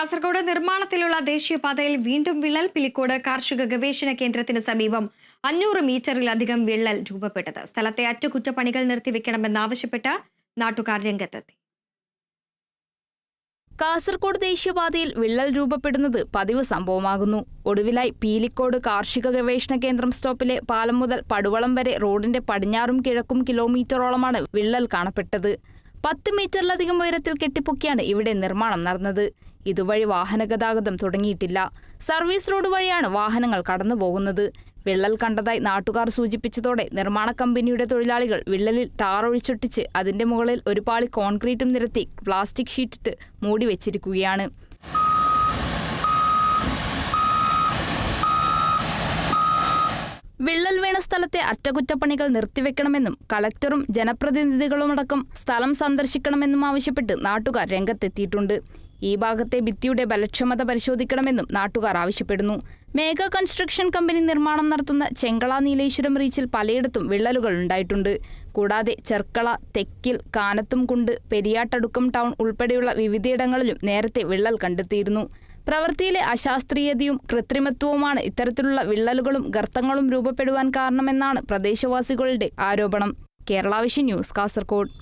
കാസർഗോഡ് നിർമ്മാണത്തിലുള്ള ദേശീയപാതയിൽ വീണ്ടും വിള്ളൽ പിലിക്കോട് കാർഷിക ഗവേഷണ കേന്ദ്രത്തിന് സമീപം അഞ്ഞൂറ് മീറ്ററിലധികം വിള്ളൽ രൂപപ്പെട്ടത്. സ്ഥലത്തെ അറ്റകുറ്റപ്പണികൾ നിർത്തിവെക്കണമെന്നാവശ്യപ്പെട്ട് നാട്ടുകാർ രംഗത്തെത്തി. കാസർഗോഡ് ദേശീയപാതയിൽ വിള്ളൽ രൂപപ്പെടുന്നത് പതിവ് സംഭവമാകുന്നു. ഒടുവിലായി പീലിക്കോട് കാർഷിക ഗവേഷണ കേന്ദ്രം സ്റ്റോപ്പിലെ പാലം മുതൽ പടുവളം വരെ റോഡിന്റെ പടിഞ്ഞാറും കിഴക്കും കിലോമീറ്ററോളമാണ് വിള്ളൽ കാണപ്പെട്ടത്. പത്ത് മീറ്ററിലധികം ഉയരത്തിൽ കെട്ടിപ്പൊക്കിയാണ് ഇവിടെ നിർമ്മാണം നടന്നത്. ഇതുവഴി വാഹനഗതാഗതം തുടങ്ങിയിട്ടില്ല. സർവീസ് റോഡ് വഴിയാണ് വാഹനങ്ങൾ കടന്നു പോകുന്നത്. വിള്ളൽ കണ്ടതായി നാട്ടുകാർ സൂചിപ്പിച്ചതോടെ നിർമ്മാണ കമ്പനിയുടെ തൊഴിലാളികൾ വിള്ളലിൽ ടാറൊഴിച്ചൊട്ടിച്ച് അതിന്റെ മുകളിൽ ഒരു പാളി കോൺക്രീറ്റും നിരത്തി പ്ലാസ്റ്റിക് ഷീറ്റിട്ട് മൂടി വെച്ചിരിക്കുകയാണ് വിള്ളൽ വീണ സ്ഥലത്തെ അറ്റകുറ്റപ്പണികൾ നിർത്തിവെക്കണമെന്നും കളക്ടറും ജനപ്രതിനിധികളുമടക്കം സ്ഥലം സന്ദർശിക്കണമെന്നും ആവശ്യപ്പെട്ട് നാട്ടുകാർ രംഗത്തെത്തിയിട്ടുണ്ട്. ഈ ഭാഗത്തെ ഭിത്തിയുടെ ബലക്ഷമത പരിശോധിക്കണമെന്നും നാട്ടുകാർ ആവശ്യപ്പെടുന്നു. മേഘ കൺസ്ട്രക്ഷൻ കമ്പനി നിർമ്മാണം നടത്തുന്ന ചെങ്കള നീലേശ്വരം റീച്ചിൽ പലയിടത്തും വിള്ളലുകൾ ഉണ്ടായിട്ടുണ്ട്. കൂടാതെ ചെർക്കള തെക്കിൽ കാനത്തും കുണ്ട് പെരിയാട്ടടുക്കം ടൗൺ ഉൾപ്പെടെയുള്ള വിവിധയിടങ്ങളിലും നേരത്തെ വിള്ളൽ കണ്ടെത്തിയിരുന്നു. പ്രവൃത്തിയിലെ അശാസ്ത്രീയതയും കൃത്രിമത്വവുമാണ് ഇത്തരത്തിലുള്ള വിള്ളലുകളും ഗർത്തങ്ങളും രൂപപ്പെടുവാൻ കാരണമെന്നാണ് പ്രദേശവാസികളുടെ ആരോപണം. കേരള ന്യൂസ് കാസർകോട്.